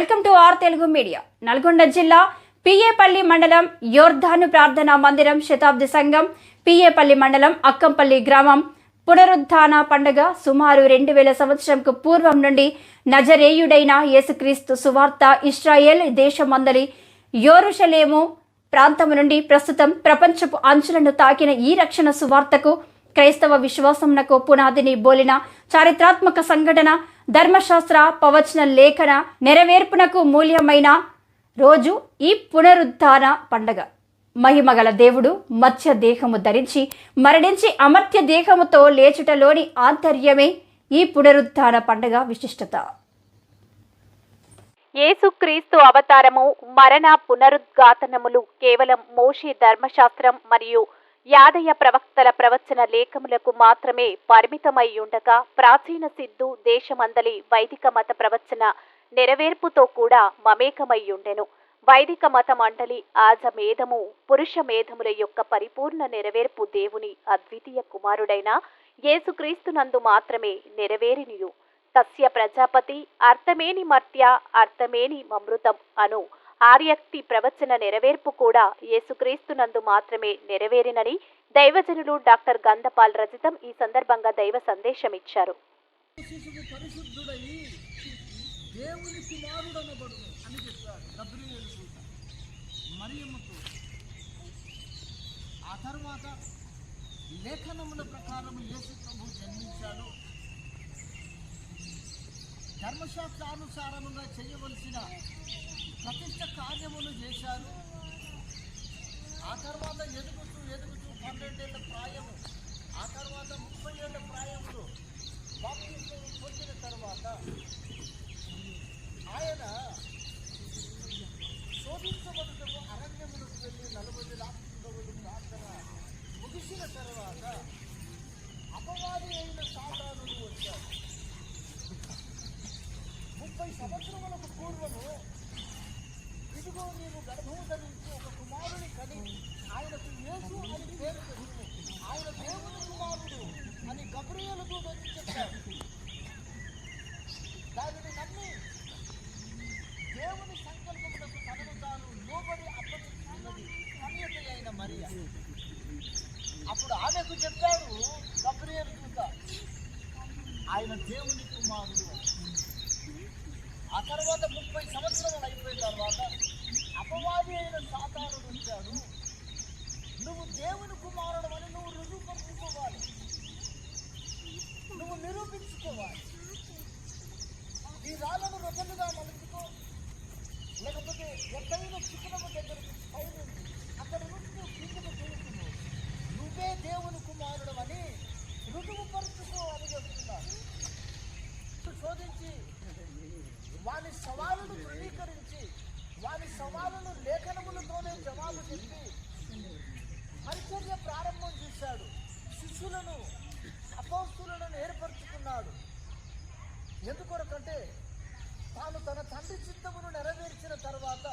Welcome to R Telugu media. Nalgonda జిల్లా పిఏపల్లి మండలం యోర్ధాను ప్రార్థనా మందిరం శతాబ్ది సంఘం పిఏపల్లి మండలం అక్కంపల్లి గ్రామం. పునరుద్ధాన పండుగ సుమారు రెండు వేల సంవత్సరంకు పూర్వం నుండి నజరేయుడైన యేసుక్రీస్తు సువార్త ఇస్రాయేల్ దేశమందలి యోరుషలేము ప్రాంతం నుండి ప్రస్తుతం ప్రపంచపు అంచులను తాకిన ఈ రక్షణ సువార్తకు క్రైస్తవ విశ్వాసంనకు పునాదిని బోలిన చారిత్రాత్మక సంఘటన ధర్మశాస్త్ర పవచన లేఖన నెరవేర్పునకు మూల్యమైన రోజు ఈ పునరుద్ధాన పండగ. మహిమగల దేవుడు మత్స్య దేహము ధరించి మరణించి అమర్త్య దేహముతో లేచుటలోని ఆంతర్యమే ఈ పునరుద్ధాన పండగ విశిష్టత. యేసుక్రీస్తు అవతారము మరణ పునరుద్ఘాతనములు కేవలం మోషే ధర్మశాస్త్రం మరియు యాదయ్య ప్రవక్తల ప్రవచన లేఖములకు మాత్రమే పరిమితమై ఉండగా ప్రాచీన సిద్ధు దేశమందలి వైదిక మత ప్రవచన నెరవేర్పుతో కూడా మమేకమై ఉండెను. వైదిక మత మండలి ఆజ మేధము పురుష మేధముల యొక్క పరిపూర్ణ నెరవేర్పు దేవుని అద్వితీయ కుమారుడైన యేసుక్రీస్తునందు మాత్రమే నెరవేరినియు. తస్య ప్రజాపతి అర్థమేని మర్త్య అర్థమేని మమృతం అను ఆర్యక్తి ప్రవచన నెరవేర్పు కూడా యేసుక్రీస్తునందు మాత్రమే నెరవేరినని దైవజనులు డాక్టర్ గంధపాల్ రచితం ఈ సందర్భంగా దైవ సందేశం ఇచ్చారు అని చెప్పాడు దూత మరియమ్మతో ఆ తర్వాత లేఖనముల ప్రకారం యేసు ప్రభు జన్మించాడు. ధర్మశాస్త్రానుసారముగా చేయవలసిన ప్రతిష్ట కార్యములు చేశారు. ఆ తర్వాత ఎదుగుతూ ఎదుగుతూ పన్నెండేళ్ళ ప్రాయము ఆ తర్వాత ముప్పై ఏళ్ళ ప్రాయం బాప్తిస్మం పొందిన తర్వాత ఆయన శోధించబడుటకు అరణ్యములకు వెళ్ళి నలభై రాత్రులు ప్రార్థన ముగిసిన తర్వాత అపవాది అయిన సాతానుడు వచ్చాడు ముప్పై సంవత్సరములకు పూర్వము ఇదిగో నీవు గర్భము ధరించి ఒక కుమారుని కని ఆయనకు యేసు అని పేరు పెట్టు ఆయన దేవుని కుమారుడు అని గబ్రియలకు వచ్చి చెప్పాడు దానిని నమ్మి దేవుని సంకల్పములకు తనను తాను లోబడి అప్పగించుకున్నది కన్యక అయిన మరియ అప్పుడు ఆమెకు చెప్పాడు గబ్రియలు దూత ఆయన దేవుని కుమారుడు ఆ తర్వాత ముప్పై సంవత్సరాలు అయిపోయిన తర్వాత అపవాది అయిన సాతానుడు వచ్చాడు నువ్వు దేవుని కుమారుడు అని నువ్వు రుజువుపరుచుకోవాలి చూపించుకోవాలి ఈ రాళ్ళను రొట్టెలుగా మలుచుకో లేకపోతే ఎక్కడైన చిక్కునమ్మ దగ్గరికి పైన అక్కడ నుంచి నువ్వు కిందకు చూస్తున్నావు నువ్వే దేవుని కుమారుడు అని రుజువుపరుచుకో అని చెప్తున్నాడు శోధించి వాని సవాలును ధృవీకరించి వాని సవాలును లేఖనములతోనే జవాబు చెప్పి ఎందుకొరకంటే తాను తన తండ్రి చిత్తమును నెరవేర్చిన తర్వాత